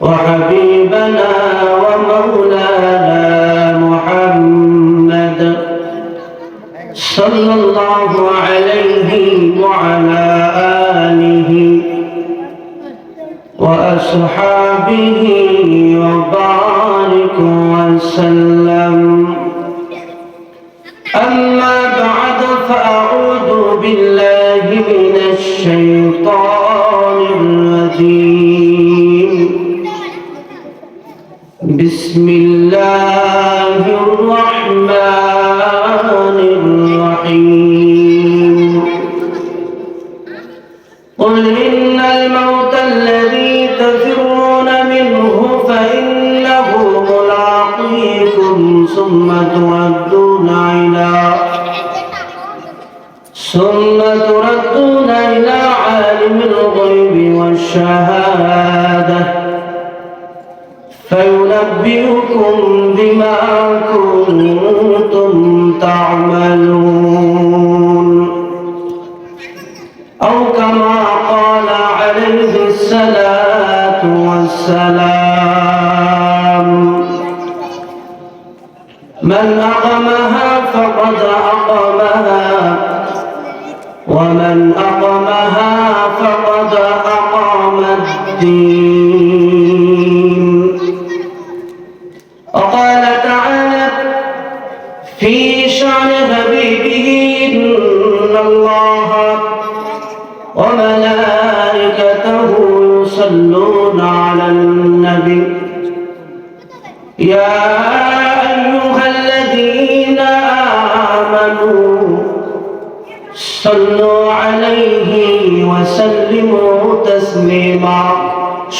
وحبيبنا ومولانا محمد صلى الله عليه وعلى آله وأصحابه وبارك وسلم. أما بعد فأعوذ بالله من الشيطان الله من أقمها فقد أقمها ومن أقمها فقد أقام الدين.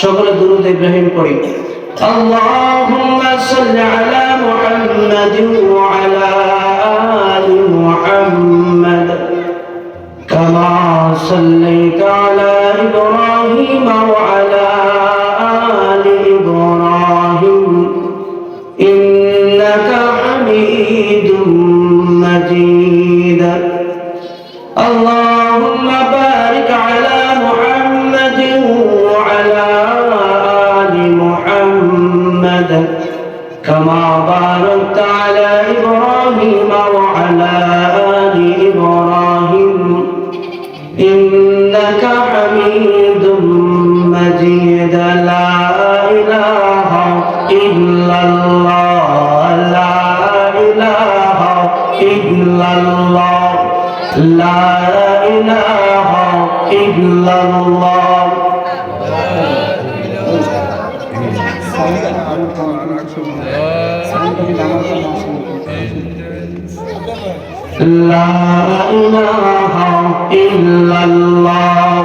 شكر درود إبراهيم قريب اللهم صل على محمد وعلى آل محمد كما صليت على لا إله إلا الله لا إله إلا الله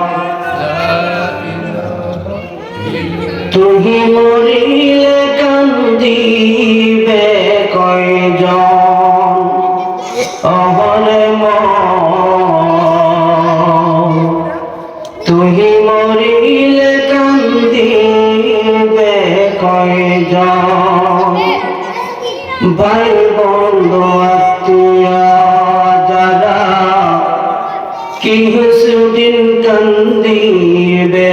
তুহি মরিলে কান্দিবে কি সুদিন কান্দিবে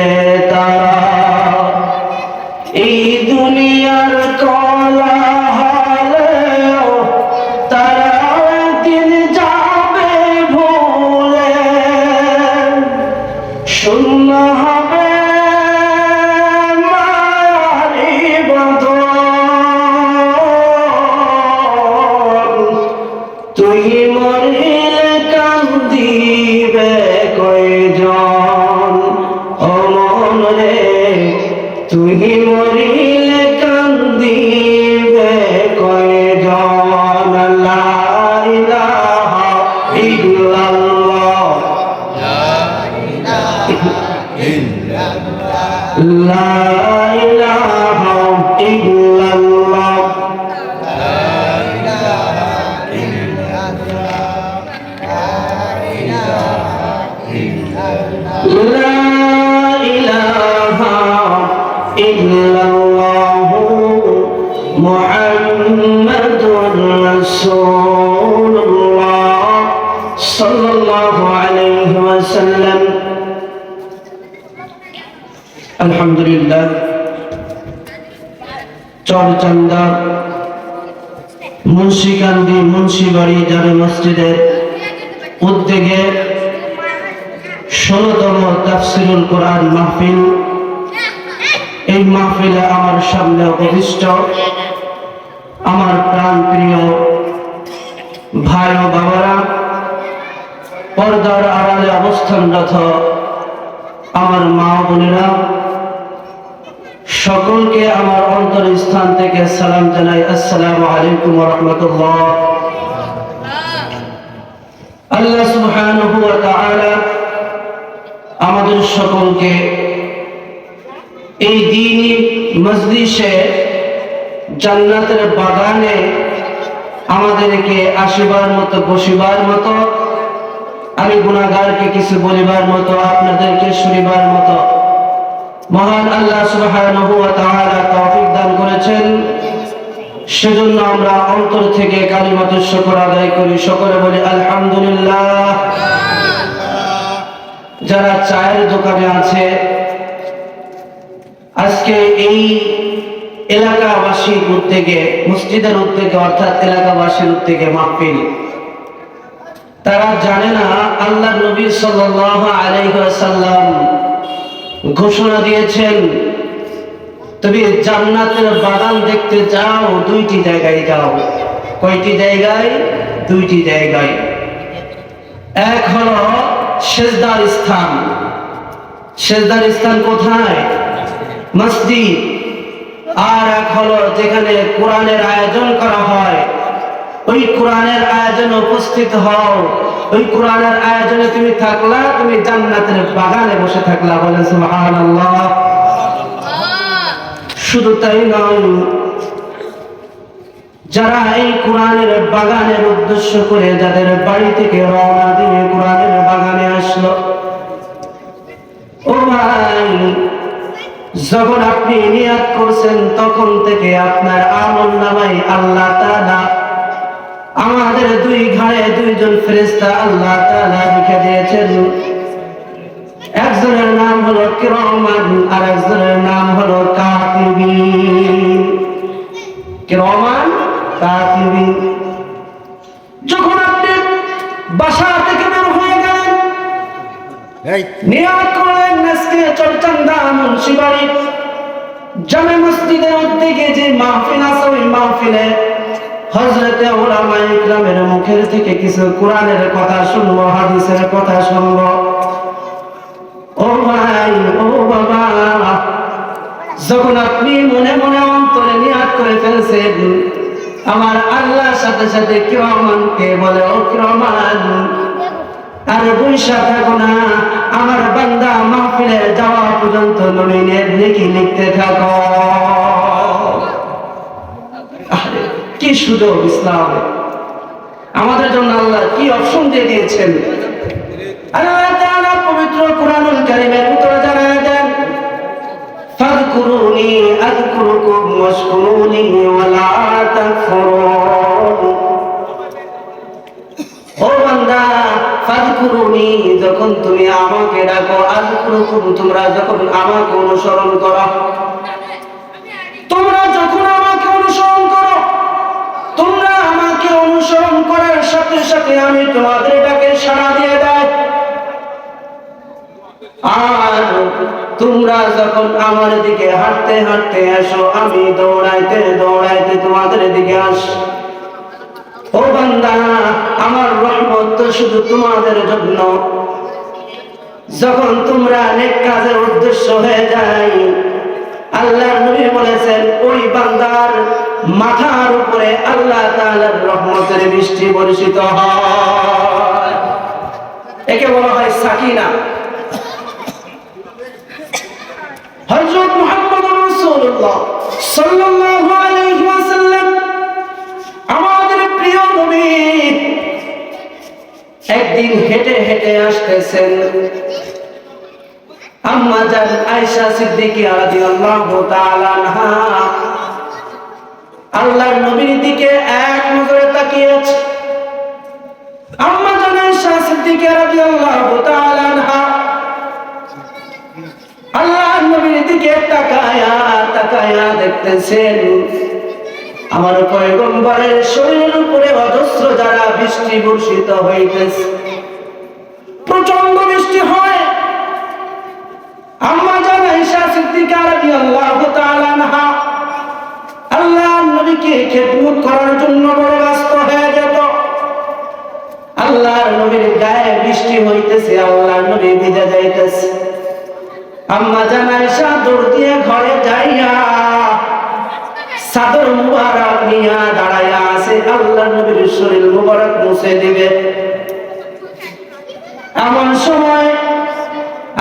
ইল্লাল্লাহ। লা ইলাহা চরচান্দা মুন্সিকান্দি মুন্সিবাড়ি জামে মসজিদের উদ্যোগে ষোলতম তাফসিরুল কোরআন মাহফিল। এই মাহফিলে আমার সামনে উপবিষ্ট আমার প্রাণ প্রিয় ভাই ও বাবারা, পর্দার আড়ালে অবস্থানরত আমার মা বোনেরা সকলকে আমার অন্তর স্থান থেকে সালাম জানাই। আসসালামু আলাইকুম রহমতুল্লাহ। আল্লাহ সুবহানাহু ওয়া তাআলা আমাদের সকলকে এই দিনই মজলিসে জান্নাতের বাগানে আমাদেরকে আসিবার মতো, বসিবার মতো, আমি গুণাগারকে কিছু বলিবার মতো, আপনাদেরকে শুনিবার মতো মহান আল্লাহ সুবহানাহু ওয়া তাআলা তৌফিক দান করেছেন। সেজন্য আমরা অন্তর থেকে কালিমাতুর শুকর আদায় করি। সকলে বলি আলহামদুলিল্লাহ। যারা চায়ের দোকানে আছে, আজকে এই এলাকাবাসীর উদ্যোগে, মসজিদের উদ্যোগে, অর্থাৎ এলাকাবাসীর উদ্যোগে মাহফিল। তারা জানে না আল্লাহ নবী সাল্লাল্লাহু আলাইহি ওয়াসাল্লাম ঘোষণা দিয়েছেন, তুমি জান্নাতের বাগান দেখতে যাও, দুইটি জায়গায় যাও। কয়টি জায়গায়? দুইটি জায়গায়। এক হলো সেজদার স্থান। সেজদার স্থান কোথায়? মসজিদ। আর এক হলো যেখানে কোরআনের আয়োজন করা হয়। ওই কোরআনের আয়োজনে উপস্থিত হও। ওই কোরআনের আয়োজনে তুমি থাকলা, তুমি জান্নাতের বাগানে বসে থাকলা বলে সুবহানাল্লাহ। শুধু তাই নয়, যারা এই কোরআনের বাগানের উদ্দেশ্য করে যাদের বাড়ি থেকে রওনা দিয়ে কোরআনের বাগানে আসলো, ও ভাই, যখন আপনি নিয়াত করছেন, তখন থেকে আপনার আমল নামাই আল্লাহ তাআলা আমাদের দুই ঘাড়ে দুইজন ফেরেশতা আল্লাহ তাআলা লিখে দিয়েছেন। একজনের নাম হলো কিরমান আর একজনের নাম হলো কাতিবিন। কিরমান কাতিবিন। যখন আপনি বাসা থেকে বের হয়ে গেলেন এই। নিয়াত করলেন আজকে চরচান্দা মুন্সিবাড়ি জামে মসজিদের উদ্যোগে যে মাহফিল আছে ওই মাহফিলে হজরতে ওলামা ইকরামের মুখের থেকে কিছু কোরআনের কথা শুনব হাদিসের কথা শুনব। ও ভাই ও বাবা যখন আপনি মনে মনে অন্তরে নিয়াত করে ফেলছেন আমার আল্লাহর সাথে সাথে কিরমানকে বলে ও কিরমান আরে বৈশা থাকো না আমার বান্দা মাহফিলে যাওয়া পর্যন্ত নমিনের লিখি লিখতে থাকো। আরে, সুযোগ ইসলাম। আমাদের জন্য আল্লাহ কি অপশন দিয়ে দিয়েছেন? পবিত্র কোরআনুল কারীমের ভিতরে জানায় দেন ও বান্দা যখন তুমি আমাকে ডাকো, আযকুরুকুম, তোমরা যখন আমাকে অনুসরণ করো তোমরা যখন আমাকে অনুসরণ করো তোমরা আমাকে অনুসরণ করার সাথে সাথে আমি তোমাদের ডাকে সাড়া দিয়ে দেয় আর তোমরা যখন আমার দিকে হাঁটতে হাঁটতে আসো আমি দৌড়াইতে দৌড়াইতে তোমাদের দিকে আস। ও বান্দা, আমার রহমত তো শুধু তোমাদের জন্য। যখন তোমরা নেক কাজের উদ্দেশ্য হয়ে যায় আল্লাহ নবী বলেছেন, ওই বান্দার মাথার উপরে আল্লাহ তাআলার রহমতের বৃষ্টি বর্ষিত হয়। একে বলা হয় সাকিনা। হযরত মুহাম্মদ রাসূলুল্লাহ সাল্লাল্লাহু আলাইহি ওয়াসাল্লাম, আমাদের প্রিয় নবী, একদিন হেঁটে হেঁটে আসতেছেন। আম্মা জান আয়েশা সিদ্দিকী রাদিয়াল্লাহু তাআলা আনহা। আল্লাহর নবীর দিকে এক নজরে তাকিয়ে আছে আম্মা জানেন শাহ সিদ্দিকা রাদিয়াল্লাহু তাআলা আনহা। আল্লাহর নবীর দিকে তাকায়া তাকায়া দেখতেছেন। আমার পয়গম্বরের শরীরের উপরে অজস্র যারা বৃষ্টি বর্ষিত হইতেছে প্রচণ্ড বৃষ্টি হয় আম্মা জান আয়েশা সিদ্দিকা রাদিয়াল্লাহু তাআলা আনহা আল্লাহর নবীকে খেদমত করার জন্য বড় ব্যস্ত হয়ে যেত। আল্লাহর নবীর গায়ে বৃষ্টি হইতেছে, আল্লাহর নবী ভিজে যাইতেছে। আম্মা জান আয়েশা দৌড় দিয়ে ঘরে যাইয়া সাদর মুবারক নিয়া দাঁড়াইয়া আছে। আল্লাহর নবীর শরীর মুবারক মুছে দিবে। এমন সময়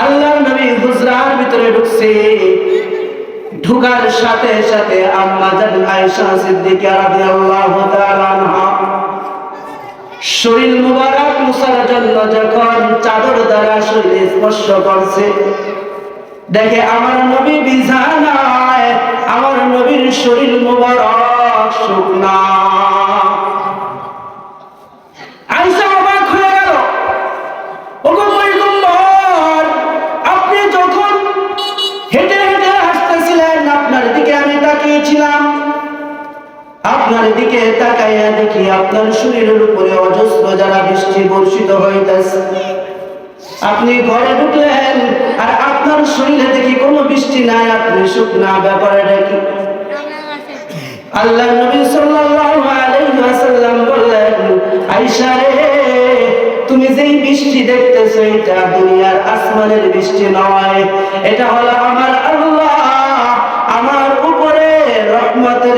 আল্লাহর নবী হুজরার ভিতরে ঢুকছে। ঢুকার সাথে সাথে আম্মা জান আয়েশা সিদ্দিকা রাদিয়াল্লাহু তাআলা আনহা। শরীর মুবারক মুছার জন্য যখন চাদর দ্বারা শরীর স্পর্শ করছে, দেখে আমার নবী বিছানায়, আমার নবীর শরীর মুবারক শুকনা। আপনার দিকে তাকাইয়া দেখি আপনার শরীরের উপরে অজস্র যারা বৃষ্টি বর্ষিত হইতেছে। আপনি ঘরে ঢুকলেন আর আপনার শরীরে দেখি কোনো বৃষ্টি নাই, আপনি শুকনা ব্যাপারে দেখি আল্লাহ নবী সাল্লাল্লাহু আলাইহি ওয়াসাল্লাম বললেন, আয়েশা রে, তুমি যেই বৃষ্টি দেখতেছো, এটা দুনিয়ার আসমানের বৃষ্টি নয়, এটা হলো আমার আল্লাহ আমার উপরে রহমতের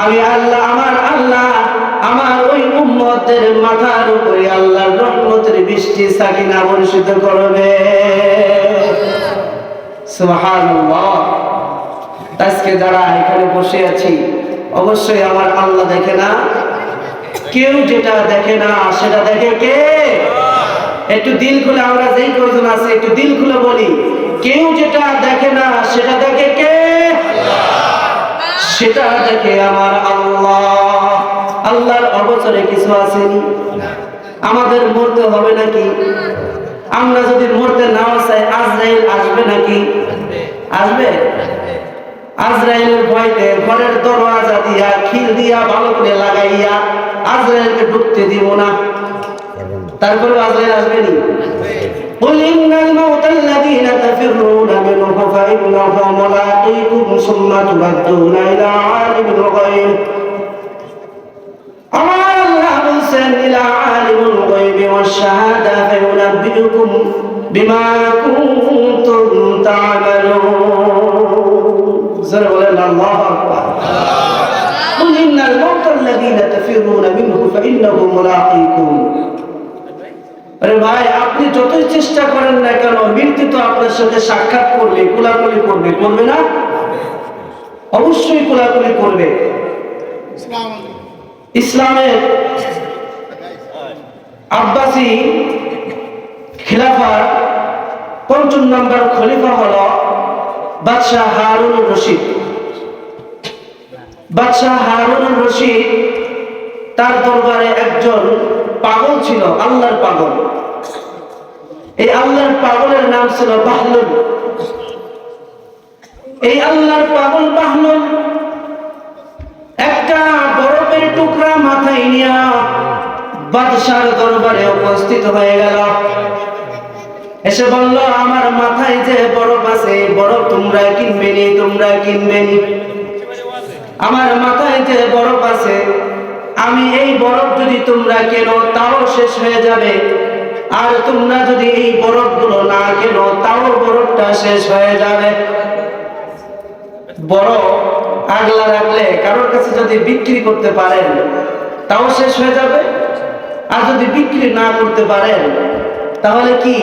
আমি আল্লাহ, আমার আল্লাহ, আমার ওই উম্মতের মাথার উপরে আল্লাহর রহমতের বৃষ্টি সাকিনা বর্ষিত করবে। আজকে যারা এখানে বসে আছি, অবশ্যই আমার আল্লাহ দেখে না, কেউ যেটা দেখে না, সেটা দেখে কে? একটু দিল খুলে, আমরা যেই কয়জন আছে, একটু দিল খুলে বলি, কেউ যেটা দেখে না, সেটা দেখে কে? সেটা দেখে আমার আল্লাহ। আল্লাহর অবচরে কিছু আসেনি আমাদের মরতে হবে নাকি? আমরা যদি মরতে নাও চাই, আজরাইল আসবে নাকি? আসবে। আজরাইলের ভয়তে ঘরের দরওয়াজা দিয়া, খিল দিয়া, ভালো করে লাগাইয়া আজরাইলকে ঢুকতে দিব না। তারপরে আজরাইল আসবে নি? قل إن الموت الذين تفرون منه فإنه ملاقيكم ثم تردون إلى عالم الغيب আমার আল্লাহ বলছেন ইলা আলিমুল গায়বি ওয়াশ শাহাদা ফায়ুনাব্বিউকুম বিমা কুনতুম তা'মালুন জোরে বলেন আল্লাহু আকবার قل إن الموت الذين تفرون منه فإنه ملاقيكم আরে ভাই, আপনি যতই চেষ্টা করেন না কেন, মৃত্যু তো আপনার সাথে সাক্ষাৎ করবে, কোলাকুলি করবে করবে না? অবশ্যই কোলাকুলি করবে। ইসলামের আব্বাসি খিলাফার পঞ্চম নম্বর খলিফা হল বাদশাহ হারুন রশিদ। বাদশাহ হারুন রশিদ তার দরবারে একজন পাগল ছিল, আল্লাহর পাগল। এই আল্লাহর পাগলের নাম ছিল বাহলুল। এই আল্লাহর পাগল বাহলুল একটা বরফের টুকরা মাথায় নিয়া বাদশার দরবারে উপস্থিত হয়ে গেল। এসে বলল, আমার মাথায় যে বরফ আছে বরফ তোমরা কিনবে নি, তোমরা কিনবে নি। আমার মাথায় যে বরফ আছে আমি এই বরফ যদি তোমরা কেন তাও শেষ হয়ে যাবে। আর তোমরা যদি এই বরফগুলো না কেন তাও বরফটা শেষ হয়ে যাবে। বরফ আগলা রাখলে কারোর কাছে যদি বিক্রি করতে পারেন তাও শেষ হয়ে যাবে। আর যদি বিক্রি না করতে পারেন তাহলে কি?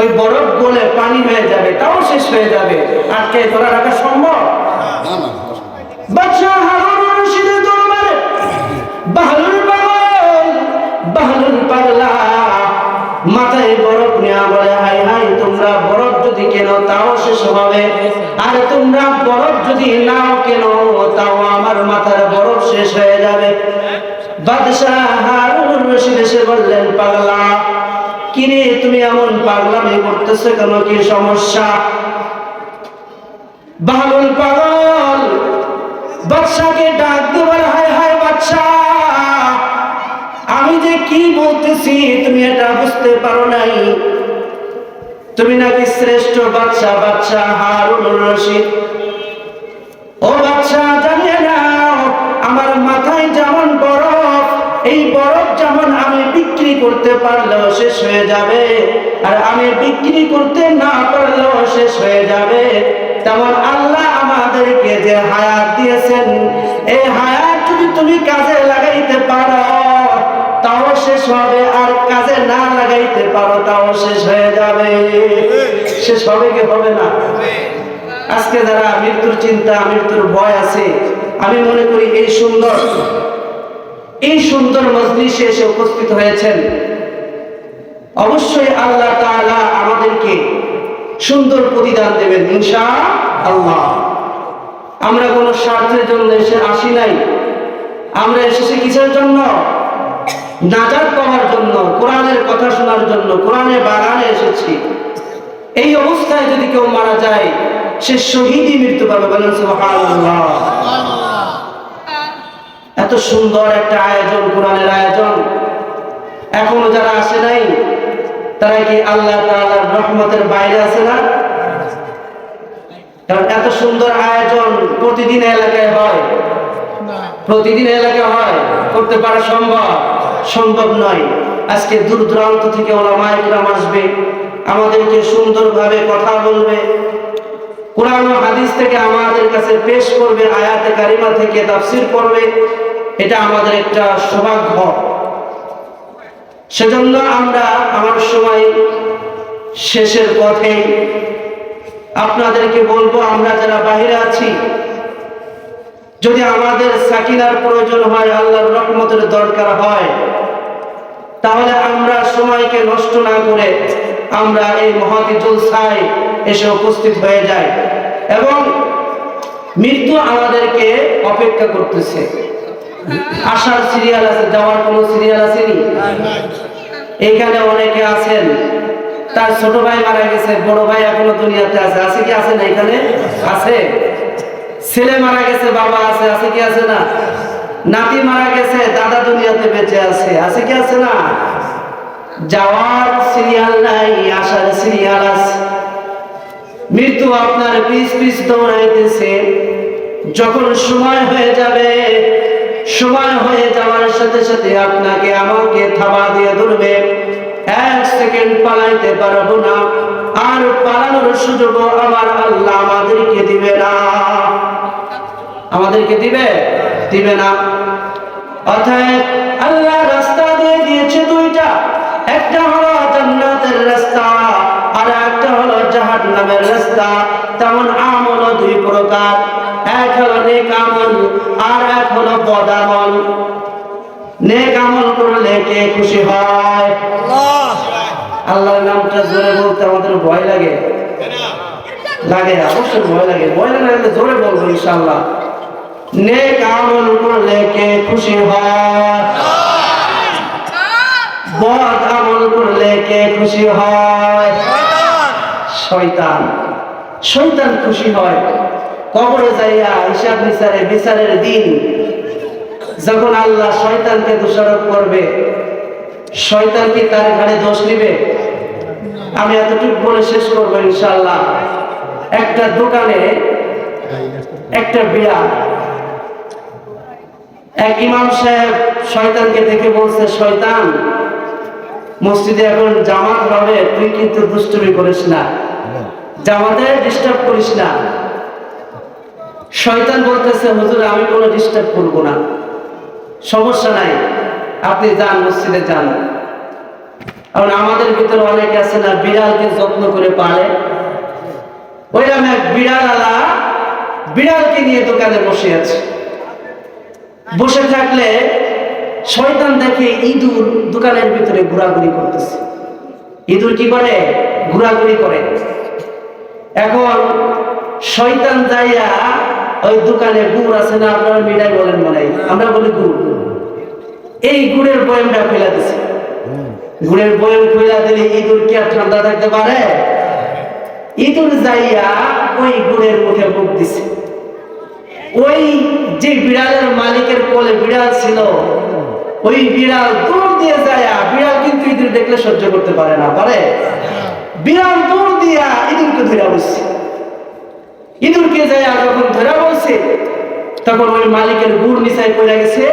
ওই বরফ গলে পানি হয়ে যাবে তাও শেষ হয়ে যাবে। আটকে ধরে রাখা সম্ভব? না না বাদশাহ হারুন রশিদের বাহলুল পাগল বাহলুল পাগলা। মাথায় বরফ নেওয়া বলে হাই হাই তোমরা বরফ যদি কেন, তাও শেষ হবে আর তোমরা বরফ যদি নাও কেন, তাও আমার মাথার বরফ শেষ হয়ে যাবে। বাদশাহ হারুন রশিদ এসে বললেন, পাগলা কিরে তুমি এমন পাগলামি করতেছো কেন? কি সমস্যা? বাহলুল পাগল বাদশাকে ডাক এটা বুঝতে পারো নাই। তুমি নাকি শ্রেষ্ঠ বাদশা বাদশা হারুন রশিদ। ও বাদশা, জানিয়ে নাও, আমার মাথায় যেমন বরফ, এই বরফ যেমন আমি বিক্রি করতে পারলেও শেষ হয়ে যাবে। আর আমি বিক্রি করতে না পারলেও শেষ হয়ে যাবে। তেমন আল্লাহ আমাদেরকে যে হায়াত তাও শেষ হয়ে যাবে। শেষ হবে কি হবে না? আজকে যারা মৃত্যুর চিন্তা, মৃত্যুর ভয় আছে, আমি মনে করি এই সুন্দর এই সুন্দর মজলিসে এসে উপস্থিত হয়েছেন। অবশ্যই আল্লাহ তাআলা আমাদেরকে সুন্দর প্রতিদান দেবেন ইনশা আল্লাহ আমরা কোনো স্বার্থের জন্য এসে আসি নাই। আমরা এসেছি কিসের জন্য? নাজাত পাওয়ার জন্য, কোরআনের কথা শোনার জন্য কোরআনের বাগানে এসেছি। এই অবস্থায় যদি কেউ মারা যায়, সে শহীদই মৃত্যু পাবে বলেন এত সুন্দর একটা আয়োজন, কোরআনের আয়োজন। এখনও যারা আসে নাই, তারা কি আল্লাহ তাআলার রহমতের বাইরে আছে না? কারণ এত সুন্দর আয়োজন প্রতিদিন এলাকায় হয়। প্রতিদিন এলাকায় হয়, করতে পারা সম্ভব। সম্ভব নয়। আজকে দূর দূরান্ত থেকে ওলামা ইকরাম আসবে, আমাদেরকে সুন্দরভাবে কথা বলবে। কোরআন হাদিস থেকে আমাদের কাছে পেশ করবে, আয়াতে কারিমা থেকে তাফসির করবে এটা আমাদের একটা সৌভাগ্য। সেজন্য আমরা আমার সময় শেষের পথে আপনাদেরকে বলব, আমরা যারা বাইরে আছি যদি আমাদের সাকিনার প্রয়োজন হয়, আল্লাহর রহমতের দরকার হয়, তাহলে আমরা সময়কে নষ্ট না করে আমরা এই মহাদি জলসায় এসে উপস্থিত হয়ে যাই। এবং মৃত্যু আমাদেরকে অপেক্ষা করতেছে। আসার সিরিয়াল আছে, যাওয়ার কোনো সিরিয়াল আছে নি এখানে অনেকে আছেন, তার ছোট ভাই মারা গেছে, বড় ভাই এখনও দুনিয়াতে আছে। আছে কি, আছে না এখানে? আছে। ছেলে মারা গেছে, বাবা আছে আছে কি আছে না? নাতি মারা গেছে, দাদা দুনিয়াতে বেঁচে আছে আছে কি আছে না? যাওয়ার সিরিয়াল নাই, আসার সিরিয়াল আছে। মৃত্যু আপনার পিস পিস দৌড়াইতেছে। যখন সময় হয়ে যাবে, সময় হয়ে যাওয়ার সাথে সাথে আপনাকে আমাকে থাবা দিয়ে ধরবে। এক সেকেন্ড পালাইতে পারব না, আর পালানোর সুযোগ আমার আল্লাহ আমাদেরকে দিবে না। আমাদেরকে দিবে? দিবে না। অতএব আল্লাহ রাস্তা দিয়ে দিয়েছে দুইটা। একটা হলো জান্নাতের রাস্তা আর একটা হলো জাহান্নামের রাস্তা। তেমন আমল দুই প্রকার। এক হলো নেক আমল আর এক হলো বদ আমল। নেক আমল করলে কে খুশি হয়? আল্লাহর নামটা জোরে বলতে আমাদের ভয় লাগে। লাগে অবশ্যই ভয় লাগে। ভয় না লাগলে জোরে বলব ইনশাআল্লাহ। নেক আমল করলে খুশি হয়। আমল করলে কে খুশি হয়। শয়তান খুশি হয়। কবরে যাইয়া হিসাব বিচারে বিচারের দিন। যখন আল্লাহ শয়তানকে দোষারোপ করবে, শয়তান কি তার ঘাড়ে দোষ নিবে? আমি এতটুকু বলে শেষ করব ইনশাল্লাহ একটা দোকানে একটা বিড়াল এক ইমাম সাহেব শয়তানকে দেখে বলছে, শয়তান, মসজিদে এখন জামাত হবে, তুই কিন্তু দুষ্টুমি করিস না। জামাতে ডিস্টার্ব করিস না। শয়তান বলতেছে, হুজুর, আমি কোনো ডিস্টার্ব করব না। সমস্যা নাই, আপনি যান, মসজিদে যান। কারণ আমাদের ভিতরে অনেকে আছে না, বিড়ালকে যত্ন করে পালে। ওইরকম এক বিড়ালালা, বিড়ালকে নিয়ে দোকানে বসে আছে। বসে থাকলে শয়তান দেখে ইঁদুর দোকানের ভিতরে ঘোরাঘুরি করতেছে। ইঁদুর কি করে? ঘোরাঘুরি করে। এখন শয়তান যাইয়া ওই দোকানে গুড় আছে না, আপনারা মিঠাই বলেন মনে। আমরা বলি গুড়। এই গুড়ের বয়মটা ফেলা দিছে। গুড়ের বয়ম ফেলা দিলে ইঁদুর কি আর ঠান্ডা থাকতে পারে? ইঁদুর যাইয়া ওই গুড়ের মুখে মুখ দিছে। ওই যে বিড়ালের মালিকের কোলে বিড়াল ছিল, ওই বিড়াল দূর দিয়ে যায় বিড়াল কিন্তু ইঁদুর দেখলে সহ্য করতে পারে না, পারে? বিড়াল দূর দিয়া ইঁদুরকে ধরে বসছে ইঁদুরকে যায় যখন ধরে বলছে, তখন ওই মালিকের গুড় নিচাই পড়ে গেছে।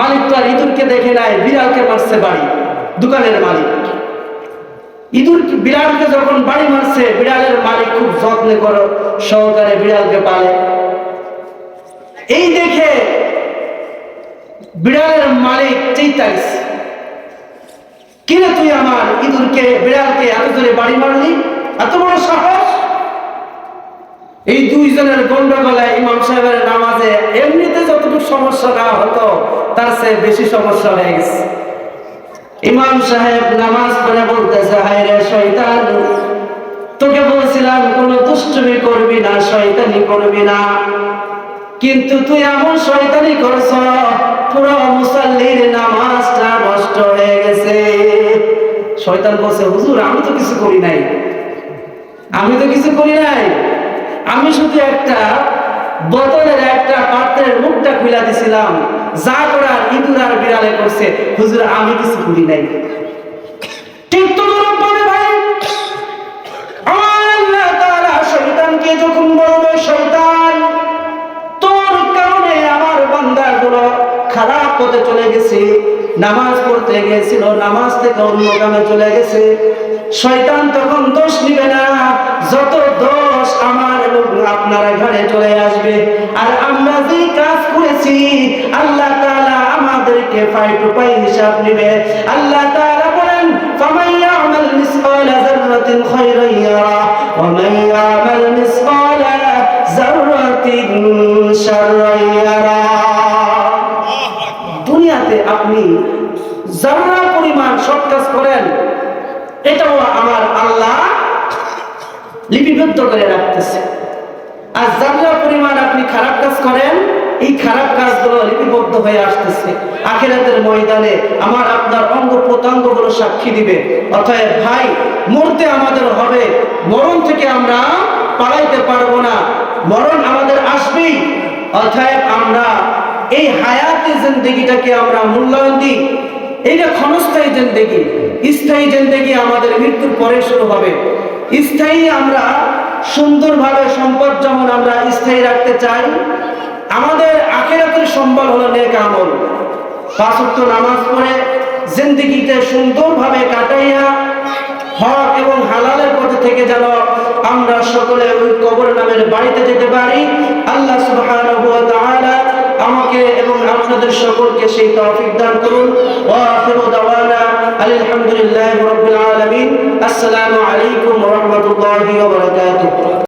মালিক তো আর ইঁদুরকে দেখে নাই, বিড়ালকে মারছে বাড়ি, দোকানের মালিক। ইঁদুর বিড়ালকে যখন বাড়ি মারছে, বিড়ালের মালিক খুব যত্নে করো সহকারে বিড়ালকে পালে। এই দেখে বিড়ালের মালিক চিন্তাইস কিরে তুই আমার ইঁদুরকে, বিড়ালকে এত জোরে বাড়ি মারলি? এত বড় সাহস? এই দুইজনের গন্ডগোলে ইমাম সাহেবের নামাজে এমনিতে যতটুকু সমস্যা না হতো, তার চেয়ে বেশি সমস্যা হয়ে গেছে। ইমাম সাহেব নামাজ পড়ে বলতেছে, হায় রে শয়তান, তোকে বলছিলাম, কোনো দুষ্টুমি করবি না, শয়তানি করবি না। কিন্তু তুই এমন শয়তানি করছ, পুরো মুসাল্লির নামাজটা নষ্ট হয়ে গেছে। শয়তান বলছে, হুজুর, আমি তো কিছু করি নাই। আমি তো কিছু করি নাই। আমি শুধু একটা বোতলের একটা পাত্রের মুখটা খুলে দিছিলাম। যা করার ইঁদুর আর বিড়ালে করছে, হুজুর, আমি কিছু করি নাই। ঠিক তো দুরূপ ভাবে ভাই, আমার আল্লাহ তাআলা খারাপ পথে চলে গেছে, নামাজ পড়তে গেছিল, নামাজ থেকে অন্য গ্রামে চলে গেছে। শয়তান তখন দোষ নিবে না, যত দোষ আমার এবং আপনার ঘরে চলে আসবে। আর আমরা যে কাজ করেছি, আল্লাহ তাআলা আমাদেরকে পাই টু পাই হিসাব নিবে। আল্লাহ তালা বলেন ফামাইয়া আমাল মিসকাল যাররাতিন খায়রান ইয়ারা, ওয়া মান ইয়ামাল মিসকাল আপনি যারা পরিমাণ সৎ কাজ করেন, এটাও আমার আল্লাহ লিপিবদ্ধ করে রাখতেছে। আর যারা পরিমাণ আপনি খারাপ কাজ করেন, এই খারাপ কাজগুলো লিপিবদ্ধ হয়ে আসতেছে। আখেরাতের ময়দানে আমার আপনার অঙ্গ প্রত্যঙ্গগুলো সাক্ষী দিবে। অতএব ভাই, মরতে আমাদের হবে, মরণ থেকে আমরা পালাইতে পারব না। মরণ আমাদের আসবেই। অতএব আমরা এই হায়াতে জিন্দগিটাকে আমরা মূল্যায়ন দিই। এইটা ক্ষণস্থায়ী জিন্দেগি, স্থায়ী জিন্দেগি আমাদের মৃত্যুর পরে শুরু হবে। স্থায়ী আমরা সুন্দরভাবে সম্পদ যেমন আমরা স্থায়ী রাখতে চাই, আমাদের আখেরাতের সম্বল হলো নেক আমল। পাঁচ ওয়াক্ত নামাজ পড়ে জিন্দেগিতে সুন্দরভাবে কাটাইয়া হক এবং হালালের পথে থেকে যেন আমরা সকলে ওই কবর নামের বাড়িতে যেতে পারি। আল্লাহ সুবহানাহু ওয়া তাআলা আমাকে এবং আপনাদের সকলকে সেই তৌফিক দান করুন। ওয়া আখিরু দাওয়ানা আলহামদুলিল্লাহি রাব্বিল আলামিন। আসসালামু আলাইকুম ওয়া রাহমাতুল্লাহি ওয়া বারাকাতুহু।